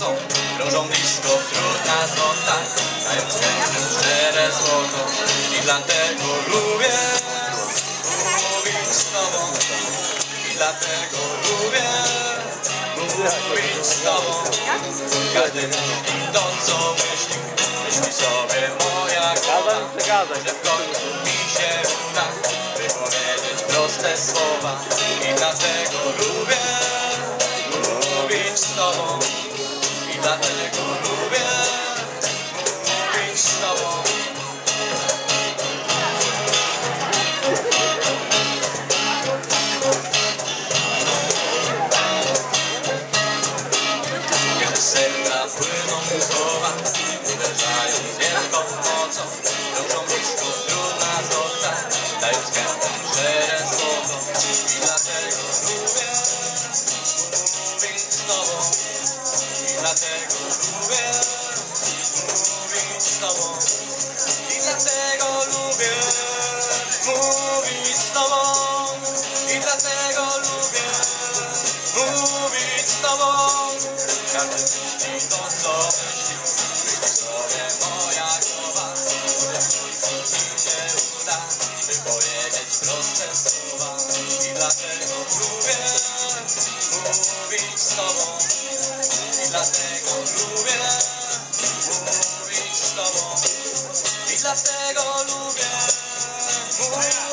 nocą Krążą blisko wśród nas, no tak Dając chętnym szczere złoto. I dlatego lubię mówić z tobą. I dlatego lubię mówić z tobą. Każdy mówi to, co myśli Myśli sobie moja głowa. Że w końcu mi się uda Wypowiedzieć proste słowa. Mówić z tobą Kiedy z serca płyną słowa Uderzają wielką mocą Drążą każdy myśli to, co sobie moja głowa Mi się uda wypowiedzieć proste słowa I dlatego lubię mówić z tobą. I dlatego lubię mówić z tobą. I dlatego lubię mówić